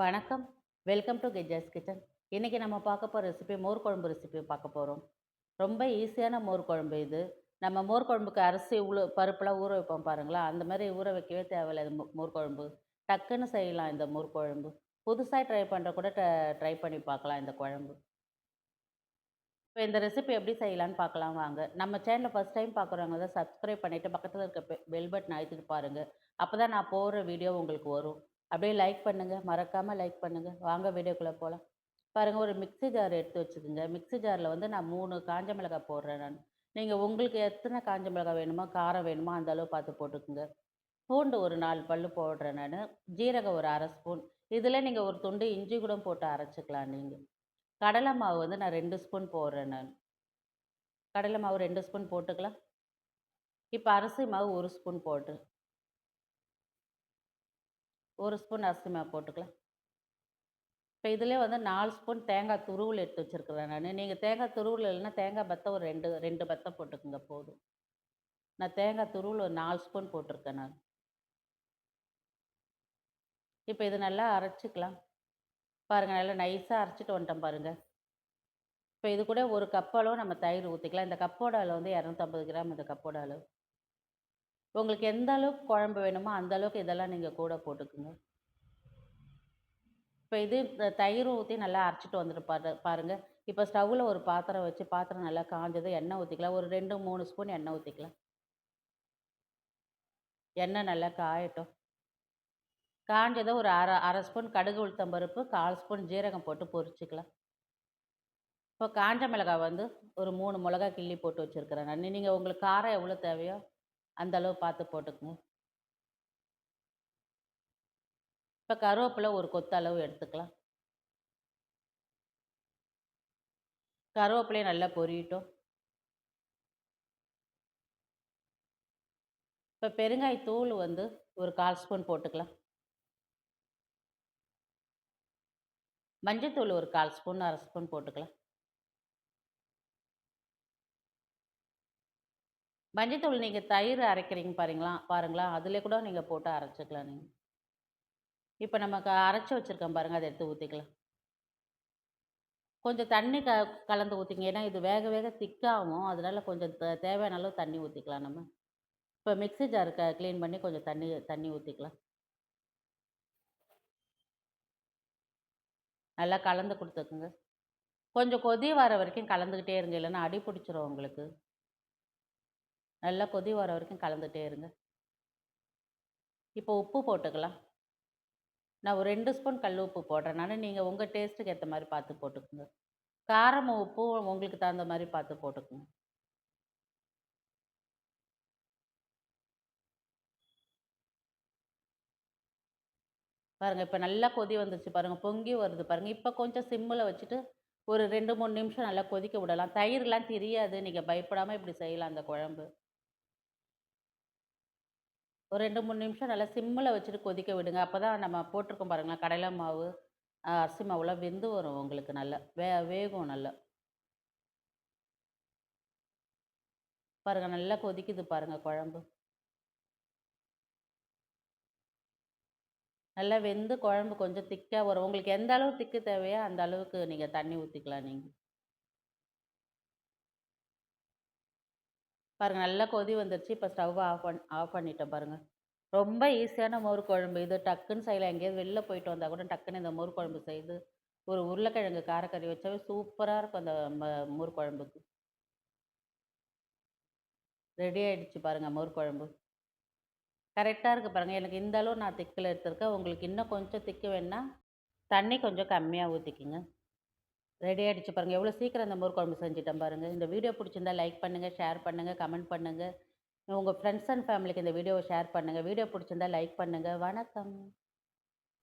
வணக்கம். Welcome to Gejas kitchen. இன்றைக்கி நம்ம பார்க்க போகிற ரெசிபி மோர் குழம்பு ரெசிபி பார்க்க போகிறோம் ரொம்ப ஈஸியான மோர் குழம்பு இது. நம்ம மோர் குழம்புக்கு அரிசி உளு பருப்புலாம் ஊற வைப்போம் பாருங்களா, அந்த மாதிரி ஊற வைக்கவே தேவையில்லை இது மோர் குழம்பு. டக்குன்னு செய்யலாம் இந்த மோர் குழம்பு. புதுசாக ட்ரை பண்ணுற கூட ட ட்ரை பண்ணி பார்க்கலாம் இந்த குழம்பு. இப்போ இந்த ரெசிபி எப்படி செய்யலான்னு பார்க்கலாம் வாங்க. நம்ம சேனல ஃபஸ்ட் டைம் பார்க்குறவங்க தான் சப்ஸ்கிரைப் பண்ணிவிட்டு பக்கத்தில் இருக்க பெல் பட்டன் அழுத்திட்டு பாருங்கள் அப்போ தான் நான் போகிற வீடியோ உங்களுக்கு வரும். அப்படியே லைக் பண்ணுங்கள் மறக்காமல் லைக் பண்ணுங்கள் வாங்க வீடியோக்குள்ளே போகலாம் பாருங்கள் ஒரு மிக்ஸி ஜார் எடுத்து வச்சுக்கோங்க. மிக்ஸி ஜாரில் வந்து நான் மூணு காஞ்ச மிளகாய் போடுறேன் நான். நீங்கள் உங்களுக்கு எத்தனை காஞ்ச மிளகாய் வேணுமோ, காரம் வேணுமோ அந்த அளவு பார்த்து போட்டுக்குங்க. பூண்டு ஒரு நாலு பல் போடுறேன் நான். ஜீரகம் ஒரு அரை ஸ்பூன். இதில் நீங்கள் ஒரு துண்டு இஞ்சி கூட போட்டு அரைச்சிக்கலாம் நீங்கள் கடலை மாவு வந்து நான் ரெண்டு ஸ்பூன் போடுறேன் நான். கடலை மாவு ரெண்டு ஸ்பூன் போட்டுக்கலாம். இப்போ அரிசி மாவு ஒரு ஸ்பூன் போட்டு. ஒரு ஸ்பூன் அரிசி மாவு போட்டுக்கலாம். இப்போ இதிலே வந்து நாலு ஸ்பூன் தேங்காய் துருவல் எடுத்து வச்சிருக்கிறேன் நான் நீங்கள் தேங்காய் துருவல் இல்லைன்னா தேங்காய் பத்தை ஒரு ரெண்டு ரெண்டு பத்தை போட்டுக்கங்க போதும். நான் தேங்காய் துருவல் ஒரு நாலு ஸ்பூன் போட்டிருக்கேன் நான். இப்போ இது நல்லா அரைச்சிக்கலாம் பாருங்கள் நல்லா நைஸாக அரைச்சிட்டு வந்துட்டோம் பாருங்கள் இப்போ இது கூட ஒரு கப் அளவு நம்ம தயிர் ஊற்றிக்கலாம் இந்த கப்போட அளவு வந்து 250 கிராம் இந்த கப்போட அளவு. உங்களுக்கு எந்த அளவுக்கு குழம்பு வேணுமோ, அந்த அளவுக்கு இதெல்லாம் நீங்கள் கூட போட்டுக்கங்க. இப்போ இது தயிர் ஊற்றி நல்லா அரைச்சிட்டு வந்துட்டு பாரு பாருங்கள் இப்போ ஸ்டவ்வில் ஒரு பாத்திரம் வச்சு பாத்திரம் நல்லா காஞ்சது எண்ணெய் ஊற்றிக்கலாம் ஒரு 2, 3 ஸ்பூன் எண்ணெய் ஊற்றிக்கலாம் எண்ணெய் நல்லா காயட்டும். காஞ்சதை ஒரு அரை அரை ஸ்பூன் கடுகு உளுத்தம் பருப்பு, 1/4 ஸ்பூன் ஜீரகம் போட்டு பொரிச்சிக்கலாம். இப்போ காஞ்ச மிளகாய் வந்து ஒரு மூணு மிளகாய் கிள்ளி போட்டு வச்சுருக்குறேன் நான். நீங்கள் உங்களுக்கு காரம் எவ்வளோ தேவையோ, அந்த அளவு பார்த்து போட்டுக்கங்க. இப்போ கருவேப்பிலை ஒரு கொத்து அளவு எடுத்துக்கலாம். கருவேப்பிலையை நல்லா பொரியட்டும். இப்போ பெருங்காய் தூள் வந்து ஒரு 1/4 ஸ்பூன் போட்டுக்கலாம். மஞ்சத்தூள் ஒரு 1/4 ஸ்பூன், அரை ஸ்பூன் போட்டுக்கலாம். மஞ்சத்தூள் நீங்கள் தயிர் அரைக்கிறீங்க பாருங்களா பாருங்களா, அதில் கூட நீங்கள் போட்டு அரைச்சிக்கலாம் நீங்கள் இப்போ நமக்கு அரைச்சி வச்சிருக்கோம் பாருங்கள் அதை எடுத்து ஊற்றிக்கலாம் கொஞ்சம் தண்ணி க கலந்து ஊற்றிங்க ஏன்னா இது வேக வேக திக்காகும். அதனால கொஞ்சம் த தேவையான அளவு தண்ணி ஊற்றிக்கலாம் நம்ம. இப்போ மிக்ஸி ஜார் க பண்ணி கொஞ்சம் தண்ணி தண்ணி ஊற்றிக்கலாம் நல்லா கலந்து கொடுத்துக்குங்க கொஞ்சம் கொதி வர வரைக்கும் கலந்துக்கிட்டே இருங்க. இல்லைன்னா அடி பிடிச்சிரும் உங்களுக்கு. நல்லா கொதி வர வரைக்கும் கலந்துகிட்டே இருங்க. இப்போ உப்பு போட்டுக்கலாம். நான் ஒரு ரெண்டு ஸ்பூன் கல் உப்பு போடுறேன் நீங்கள் உங்கள் டேஸ்ட்டுக்கு ஏற்ற மாதிரி பார்த்து போட்டுக்கோங்க காரமும், உப்பும் உங்களுக்கு தகுந்த மாதிரி பார்த்து போட்டுக்கோங்க பாருங்கள் இப்போ நல்லா கொதி வந்துருச்சு பாருங்கள் பொங்கி வருது பாருங்கள் இப்போ கொஞ்சம் சிம்மில் வச்சுட்டு ஒரு 2, 3 நிமிஷம் நல்லா கொதிக்க விடலாம். தயிர்லாம் தெரியாது நீங்கள் பயப்படாமல் இப்படி செய்யலாம் அந்த குழம்பு. ஒரு 2, 3 நிமிஷம் நல்லா சிம்மில் வச்சுட்டு கொதிக்க விடுங்க. அப்போ தான் நம்ம போட்டிருக்கோம் பாருங்களேன், கடலை மாவு, அரிசி மாவுலாம் வெந்து வரும் உங்களுக்கு நல்லா. வே வேகும் நல்லா. பாருங்கள் நல்லா கொதிக்குது பாருங்கள் குழம்பு. நல்லா வெந்து குழம்பு கொஞ்சம் திக்காக வரும். உங்களுக்கு எந்த அளவு திக்கு தேவையோ, அந்த அளவுக்கு நீங்கள் தண்ணி ஊற்றிக்கலாம் நீங்கள் பாருங்கள் நல்லா கொதி வந்துருச்சு. இப்போ ஸ்டவ் ஆஃப் பண் ஆஃப் பண்ணிட்டேன் பாருங்கள் ரொம்ப ஈஸியான மோர் குழம்பு இது. டக்குன்னு செய்யலாம். எங்கேயாவது வெளில போயிட்டு வந்தால் கூட டக்குன்னு இந்த மோர் குழம்பு செய்து, ஒரு உருளைக்கிழங்கு காரக்கறி வச்சாவே சூப்பராக இருக்கும் அந்த ம மோர் குழம்புக்கு. ரெடி ஆகிடுச்சு பாருங்கள் மோர் குழம்பு. கரெக்டாக இருக்குது பாருங்கள் எனக்கு இந்த அளவு நான் திக்கில் எடுத்திருக்கேன். உங்களுக்கு இன்னும் கொஞ்சம் திக்கு வேணால் தண்ணி கொஞ்சம் கம்மியாக ஊற்றிக்கிங்க ரெடி ஆகிடுச்சு பாருங்கள் எவ்வளோ சீக்கிரம் இந்த மோர் குழம்பு செஞ்சுட்டேன் பாருங்கள் இந்த வீடியோ பிடிச்சிருந்தா லைக் பண்ணுங்க, ஷேர் பண்ணுங்கள் கமெண்ட் பண்ணுங்கள் உங்கள் ஃப்ரெண்ட்ஸ் அண்ட் ஃபேமிலிக்கு இந்த வீடியோவை ஷேர் பண்ணுங்கள் வீடியோ பிடிச்சிருந்தா லைக் பண்ணுங்க. வணக்கம்.